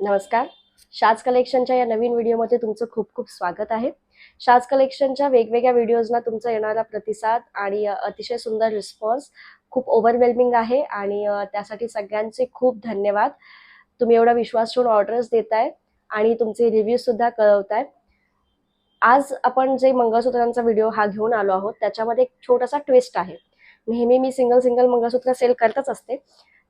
नमस्कार. शाज कलेक्शनच्या या नवीन व्हिडिओमध्ये तुमचं खूप खूप स्वागत आहे. शाज कलेक्शनच्या वेगवेगळ्या व्हिडिओजना तुमचा येणारा प्रतिसाद आणि अतिशय सुंदर रिस्पॉन्स खूप ओव्हरवेल्मिंग आहे आणि त्यासाठी सगळ्यांचे खूप धन्यवाद. तुम्ही एवढा विश्वास ठेवून ऑर्डर्स देताय आणि तुमचे रिव्ह्यू सुद्धा कळवताय. आज आपण जे मंगळसूत्रांचा व्हिडिओ हा घेऊन आलो आहोत त्याच्यामध्ये एक छोटासा ट्विस्ट आहे. नेहमी मी सिंगल सिंगल मंगळसूत्र सेल करतच असते.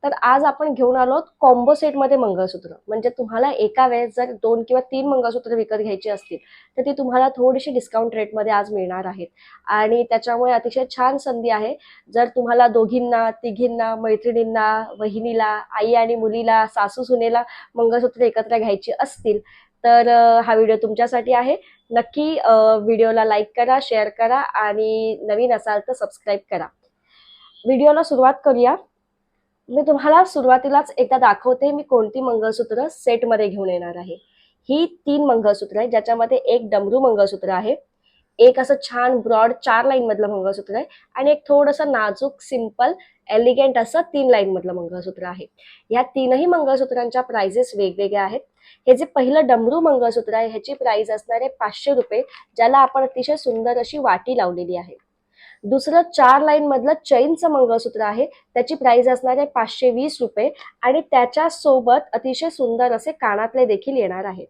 तर आज आपण घेऊन आलो आहोत कॉम्बो सेटमध्ये मंगळसूत्र. म्हणजे तुम्हाला एका वेळेस जर दोन किंवा तीन मंगळसूत्र विकत घ्यायची असतील तर ती तुम्हाला थोडीशी डिस्काउंट रेटमध्ये आज मिळणार आहेत. आणि त्याच्यामुळे अतिशय छान संधी आहे. जर तुम्हाला दोघींना तिघींना मैत्रिणींना वहिनीला आई आणि मुलीला सासू सुनेला मंगळसूत्र एकत्र घ्यायची असतील तर हा व्हिडिओ तुमच्यासाठी आहे. नक्की व्हिडिओला लाईक करा शेअर करा आणि नवीन असाल तर सबस्क्राईब करा. व्हिडिओला सुरुवात करूया. मी तुम्हाला सुरुवातीलाच एकदा दाखवते मी कोणती मंगळसूत्र सेटमध्ये घेऊन येणार आहे. ही तीन मंगळसूत्र आहे ज्याच्यामध्ये एक डमरू मंगळसूत्र आहे एक असं छान ब्रॉड चार लाईन मधलं मंगळसूत्र आहे आणि एक थोडंसं नाजूक सिंपल एलिगंट असं तीन लाईन मधलं मंगळसूत्र आहे. या तीनही मंगळसूत्रांच्या प्राइजेस वेगवेगळ्या आहेत. हे जे पहिलं डमरू मंगळसूत्र आहे ह्याची प्राइस असणार आहे पाचशे रुपये ज्याला आपण अतिशय सुंदर अशी वाटी लावलेली आहे. दुसरं चार लाईन मधलं चैनचं मंगळसूत्र आहे. त्याची प्राइस असणार आहे पाचशे वीस रुपये आणि त्याच्या सोबत अतिशय सुंदर असे कानातले देखील येणार आहे.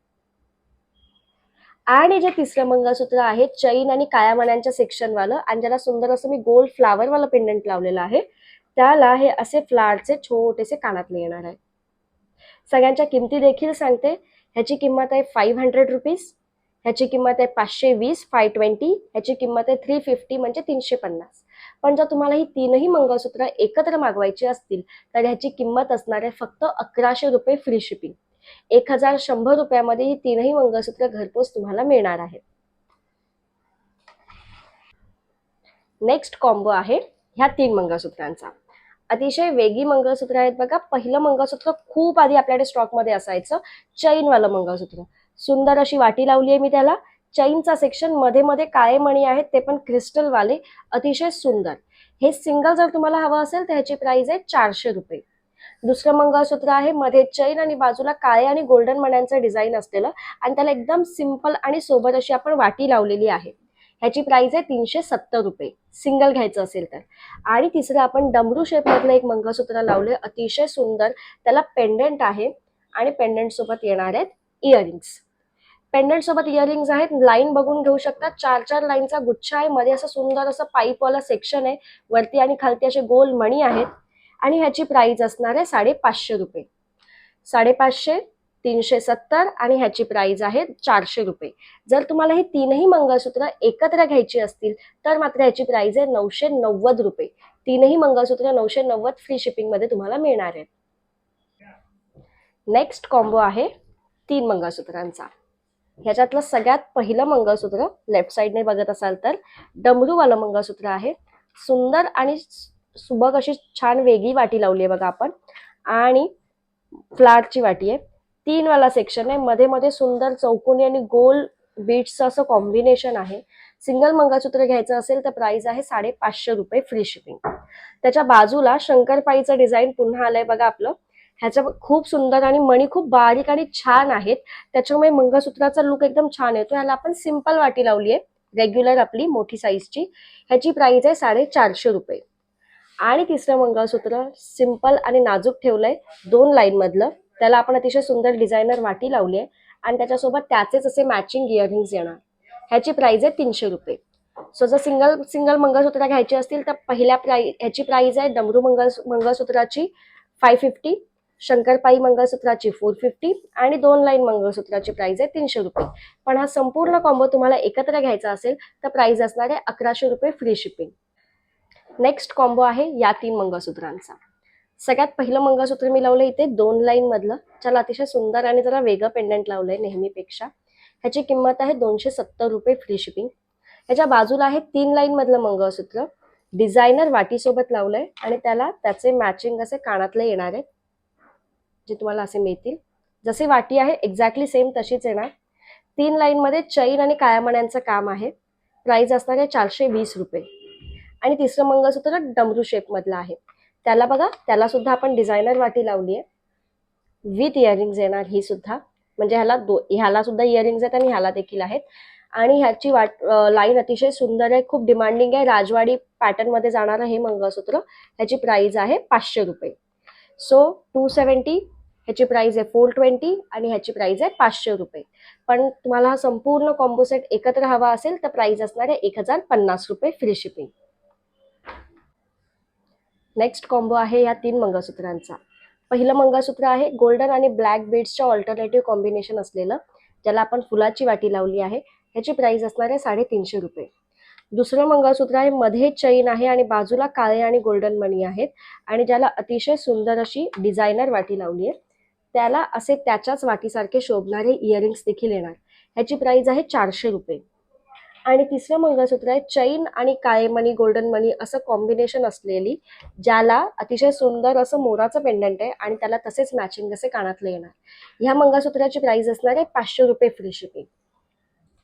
आणि जे तिसरं मंगळसूत्र आहे चैन आणि काळ्या मण्यांच्या सेक्शनवालं आणि ज्याला सुंदर असं मी गोल फ्लावरवालं पेंडंट लावलेलं आहे त्याला हे असे फ्लावरचे छोटेसे कानातले येणार आहे. सगळ्यांच्या किमती देखील सांगते. ह्याची किंमत आहे फाईव्ह हंड्रेड रुपीज ह्याची किंमत आहे पाचशे वीस फाय ट्वेंटी ह्याची किंमत आहे थ्री फिफ्टी म्हणजे तीनशे पन्नास. पण जर तुम्हाला ही तीनही मंगळसूत्र एकत्र मागवायची असतील तर ह्याची किंमत असणार आहे फक्त अकराशे रुपये फ्री शिपिंग एक हजार शंभर रुपयामध्ये ही तीनही मंगळसूत्र घरपोच तुम्हाला मिळणार आहेत नेक्स्ट कॉम्बो आहे ह्या तीन मंगळसूत्रांचा. अतिशय वेगळी मंगळसूत्र आहेत बघा. पहिलं मंगळसूत्र खूप आधी आपल्याकडे स्टॉकमध्ये असायचं. चैनवालं मंगळसूत्र. सुंदर अशी वाटी लावली आहे मी त्याला. चैनचा सेक्शनमध्ये मध्ये काळे मणी आहेत ते पण क्रिस्टलवाले अतिशय सुंदर. हे सिंगल जर तुम्हाला हवं असेल तर ह्याची प्राइस आहे चारशे रुपये. दुसरं मंगळसूत्र आहे मध्ये चैन आणि बाजूला काळे आणि गोल्डन मण्यांचं डिझाईन असलेलं आणि त्याला एकदम सिंपल आणि सोबत अशी आपण वाटी लावलेली आहे. ह्याची प्राइस आहे तीनशे सत्तर रुपये. सिंगल घ्यायचं असेल तर. आणि तिसरं आपण डमरू शेपमधलं एक मंगळसूत्र लावले अतिशय सुंदर. त्याला पेंडंट आहे आणि पेंडंट सोबत येणार आहेत इयरिंग्स पेंडंट सोबत इयरिंग्स आहेत. लाईन बघून घेऊ शकता. चार चार लाईनचा गुच्छ आहे. मध्ये असं सुंदर असं पाईपवाला सेक्शन आहे. वरती आणि खालती असे गोल मणी आहेत. आणि ह्याची प्राइस असणार आहे साडेपाचशे रुपये. साडेपाचशे तीनशे सत्तर आणि ह्याची प्राइस आहे चारशे रुपये. जर तुम्हाला ही तीनही मंगळसूत्र एकत्र घ्यायची असतील तर मात्र ह्याची प्राइस आहे नऊशे नव्वद रुपये. तीनही मंगळसूत्र नऊशे नव्वद फ्री शिपिंगमध्ये तुम्हाला मिळणार आहेत नेक्स्ट कॉम्बो आहे तीन मंगळसूत्रांचा. ह्याच्यातलं सगळ्यात पहिलं मंगळसूत्र लेफ्ट साईडने बघत असाल तर डमरूवालं मंगळसूत्र आहे. सुंदर आणि सुबक अशी छान वेगळी वाटी लावली आहे बघा आपण. आणि फ्लॅटची वाटी आहे. तीन वाला सेक्शन आहे. मध्ये मध्ये सुंदर चौकोनी आणि गोल बीट्सचं असं कॉम्बिनेशन आहे. सिंगल मंगळसूत्र घ्यायचं असेल तर प्राइस आहे साडेपाचशे रुपये फ्री शिपिंग त्याच्या बाजूला शंकरपाईचं डिझाईन पुन्हा आलंय बघा आपलं. ह्याच्या खूप सुंदर आणि मणी खूप बारीक आणि छान आहेत. त्याच्यामुळे मंगळसूत्राचा लुक एकदम छान येतो ह्याला आपण सिंपल वाटी लावली आहे रेग्युलर आपली मोठी साईजची ह्याची प्राइस आहे साडेचारशे रुपये. आणि तिसरं मंगळसूत्र सिंपल आणि नाजूक ठेवलंय. दोन लाईन मधलं. त्याला आपण अतिशय सुंदर डिझायनर वाटी लावली आहे आणि त्याच्यासोबत त्याचेच असे मॅचिंग इयरिंग्स येणार. ह्याची प्राइस आहे तीनशे रुपये. सो जर सिंगल सिंगल मंगळसूत्र घ्यायची असतील तर पहिल्या प्राई ह्याची प्राइस आहे डमरू मंगळ मंगळसूत्राची फाय फिफ्टी शंकरपाई मंगळसूत्राची फोर फिफ्टी आणि दोन लाईन मंगळसूत्राची प्राइस आहे तीनशे रुपये. पण हा संपूर्ण कॉम्बो तुम्हाला एकत्र घ्यायचा असेल तर प्राइस असणार आहे अकराशे रुपये फ्री शिपिंग नेक्स्ट कॉम्बो आहे या तीन मंगळसूत्रांचा. सगळ्यात पहिलं मंगळसूत्र मी लावलं इथे दोन लाईन मधलं. ज्याला अतिशय सुंदर आणि जरा वेगळं पेंडंट लावलंय नेहमीपेक्षा. ह्याची किंमत आहे दोनशे सत्तर रुपये फ्री शिपिंग ह्याच्या बाजूला आहे तीन लाईन मधलं मंगळसूत्र. डिझायनर वाटीसोबत लावलंय आणि त्याला त्याचे मॅचिंग असे कानातले येणार आहेत. जे तुम्हाला असे मिळतील. जसे वाटी आहे एक्झॅक्टली सेम तशीच येणार. तीन लाईनमध्ये चैन आणि कायामण्यांचं काम आहे. प्राईज असणार आहे चारशे वीस रुपये. आणि तिसरं मंगळसूत्र डमरू शेप मधलं आहे. त्याला बघा त्याला सुद्धा आपण डिझायनर वाटी लावली आहे. विथ इयरिंग्ज येणार ही सुद्धा. म्हणजे ह्याला दो ह्याला सुद्धा इयरिंग्ज आहेत आणि ह्याला देखील आहेत. आणि ह्याची वाट लाईन अतिशय सुंदर आहे खूप डिमांडिंग आहे. राजवाडी पॅटर्नमध्ये जाणारं हे मंगळसूत्र. ह्याची प्राइस आहे पाचशे रुपये. सो टू सेवन्टी ह्याची प्राइस आहे फोर ट्वेंटी आणि ह्याची प्राइस आहे पाचशे रुपये. पण तुम्हाला हा संपूर्ण कॉम्बो सेट एकत्र हवा असेल तर प्राइस असणार आहे एक हजार पन्नास रुपये फ्री शिपिंग नेक्स्ट कॉम्बो आहे या तीन मंगळसूत्रांचा. पहिलं मंगळसूत्र आहे गोल्डन आणि ब्लॅक बीड्सच्या ऑल्टरनेटिव्ह कॉम्बिनेशन असलेलं ज्याला आपण फुलाची वाटी लावली आहे. ह्याची प्राइस असणार आहे साडेतीनशे रुपये. दुसरं मंगळसूत्र आहे मध्ये चैन आहे आणि बाजूला काळे आणि गोल्डन मणी आहेत. आणि ज्याला अतिशय सुंदर अशी डिझायनर वाटी लावली आहे. त्याला असे त्याच्याच वाटीसारखे शोभणारे इयरिंग्स देखील येणार. ह्याची प्राइस आहे चारशे रुपये. आणि तिसरं मंगळसूत्र आहे चैन आणि काळे मणी गोल्डन मणी असं कॉम्बिनेशन असलेली ज्याला अतिशय सुंदर असं मोराचं पेंडंट आहे आणि त्याला तसेच मॅचिंग असे कानातले येणार. ह्या मंगळसूत्राची प्राइस असणार आहे पाचशे रुपये फ्री शिपिंग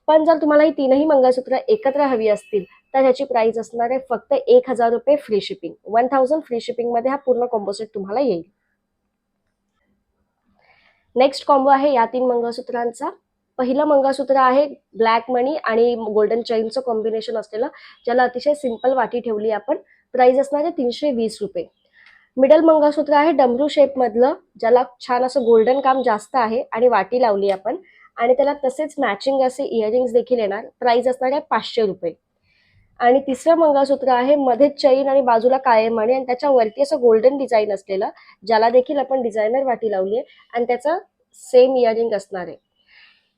पण जर तुम्हाला ही तीनही मंगळसूत्र एकत्र हवी असतील तर ह्याची प्राइस असणार आहे फक्त एक हजार रुपये free shipping one thousand free शिपिंगमध्ये हा पूर्ण कॉम्बो तुम्हाला येईल. नेक्स्ट कॉम्बो आहे या तीन मंगळसूत्रांचा. पहिलं मंगळसूत्र आहे ब्लॅक मनी आणि गोल्डन चैनचं कॉम्बिनेशन असलेलं ज्याला अतिशय सिंपल वाटी ठेवली आपण. प्राइस असणार आहे तीनशे वीस रुपये. मिडल मंगळसूत्र आहे डमरू शेपमधलं ज्याला छान असं गोल्डन काम जास्त आहे आणि वाटी लावली आपण. आणि त्याला तसेच मॅचिंग असे इयरिंग्स देखील येणार. प्राइस असणार आहे पाचशे रुपये. आणि तिसरं मंगळसूत्र आहे मध्ये चैन आणि बाजूला कायम आणि त्याच्या वरती असं गोल्डन डिझाईन असलेलं ज्याला देखील आपण डिझायनर वाटी लावली आहे आणि त्याचं सेम इयरिंग असणार आहे.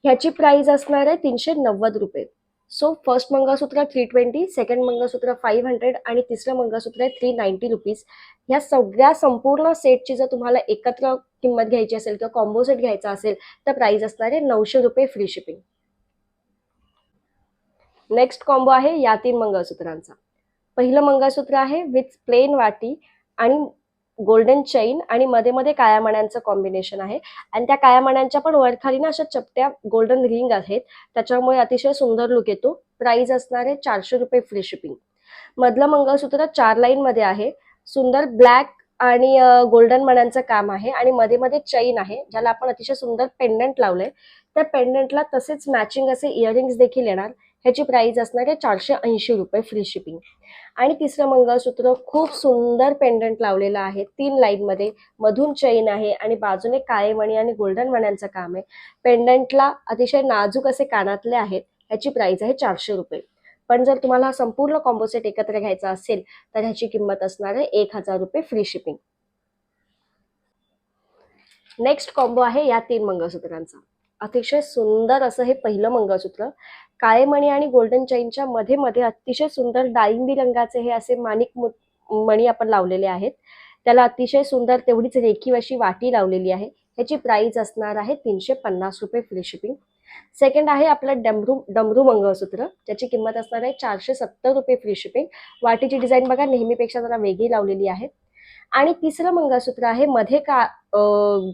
ह्याची प्राइस असणार आहे तीनशे नव्वद रुपये. So first mangalsutra three twenty second mangalsutra five hundred आणि तिसरं मंगळसूत्र आहे थ्री नाईन्टी रुपीज ह्या सगळ्या संपूर्ण सेटची जर तुम्हाला एकत्र किंमत घ्यायची असेल किंवा कॉम्बो सेट घ्यायचा असेल तर प्राइस असणार आहे नऊशे रुपये फ्री शिपिंग नेक्स्ट कॉम्बो आहे या तीन मंगळसूत्रांचा. पहिलं मंगळसूत्र आहे विथ प्लेन वाटी आणि गोल्डन चैन आणि मध्ये मध्ये काळ्यामाण्यांचं कॉम्बिनेशन आहे. आणि त्या काळ्यामाण्यांच्या पण वरखाली ना अशा चपट्या गोल्डन रिंग आहेत. त्याच्यामुळे अतिशय सुंदर लुक येतो. प्राइस असणार आहे चारशे रुपये फ्री शिपिंग मधलं मंगळसूत्र चार लाईन मध्ये आहे. सुंदर ब्लॅक आणि गोल्डन मण्यांचं काम आहे. आणि मध्ये मध्ये चैन आहे ज्याला आपण अतिशय सुंदर पेंडंट लावलंय. त्या पेंडंटला तसेच मॅचिंग असे इयरिंग्स देखील येणार. ह्याची प्राईज असणार आहे चारशे ऐंशी रुपये फ्री शिपिंग आणि तिसरं मंगळसूत्र खूप सुंदर पेंडंट लावलेलं आहे. तीन लाईनमध्ये मधून चैन आहे आणि बाजूने काळे मणी आणि गोल्डन मण्यांचं काम आहे. पेंडंटला अतिशय नाजूक असे कानातले आहेत. ह्याची प्राईज आहे चारशे रुपये. पण जर तुम्हाला संपूर्ण कॉम्बो सेट एकत्र घ्यायचा असेल तर ह्याची किंमत असणार आहे एक हजार रुपये फ्री शिपिंग नेक्स्ट कॉम्बो आहे या तीन मंगळसूत्रांचा. अतिशय सुंदर असं हे पहिलं मंगळसूत्र. काळे मणी आणि गोल्डन चैनच्या मध्ये मध्ये अतिशय सुंदर डाळिंबी रंगाचे हे असे माणिक मणी आपण लावलेले आहेत. त्याला अतिशय सुंदर तेवढीच रेखीव अशी वाटी लावलेली आहे. ह्याची प्राइस असणार आहे तीनशे पन्नास रुपये फ्री शिपिंग सेकंड आहे आपलं डमरू डमरू मंगळसूत्र. ज्याची किंमत असणार आहे चारशे सत्तर रुपये फ्री शिपिंग वाटीची डिझाईन बघा नेहमीपेक्षा जरा वेगळी लावलेली आहे. आणि तिसरं मंगळसूत्र आहे मध्ये का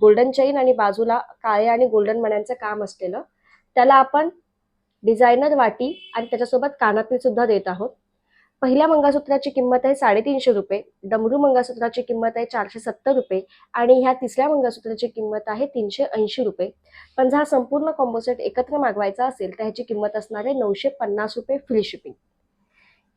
गोल्डन चैन आणि बाजूला काळे आणि गोल्डन मण्यांचं काम असलेलं. त्याला आपण डिझायनर वाटी आणि त्याच्यासोबत कानातली सुद्धा देत आहोत. पहिल्या मंगळसूत्राची किंमत आहे साडेतीनशे रुपये डमरू मंगळसूत्राची किंमत आहे चारशे सत्तर रुपये आणि ह्या तिसऱ्या मंगळसूत्राची किंमत आहे तीनशे ऐंशी रुपये. पण जर हा संपूर्ण कॉम्बो सेट एकत्र मागवायचा असेल तर ह्याची किंमत असणार आहे नऊशे पन्नास रुपये फ्री शिपिंग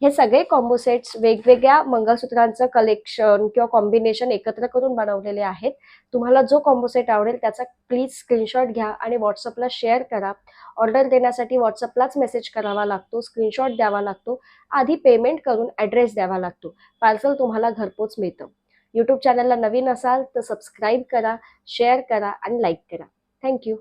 हे सगळे कॉम्बो सेट्स वेगवेगळ्या मंगळसूत्रांचं कलेक्शन किंवा कॉम्बिनेशन एकत्र करून बनवलेले आहेत. तुम्हाला जो कॉम्बो सेट आवडेल त्याचा प्लीज स्क्रीनशॉट घ्या आणि व्हॉट्सअपला शेअर करा. ऑर्डर देण्यासाठी व्हॉट्सअपलाच मेसेज करावा लागतो स्क्रीनशॉट द्यावा लागतो आधी पेमेंट करून ॲड्रेस द्यावा लागतो. पार्सल तुम्हाला घरपोच मिळतं. यूट्यूब चॅनलला नवीन असाल तर सबस्क्राईब करा शेअर करा आणि लाईक करा. थँक्यू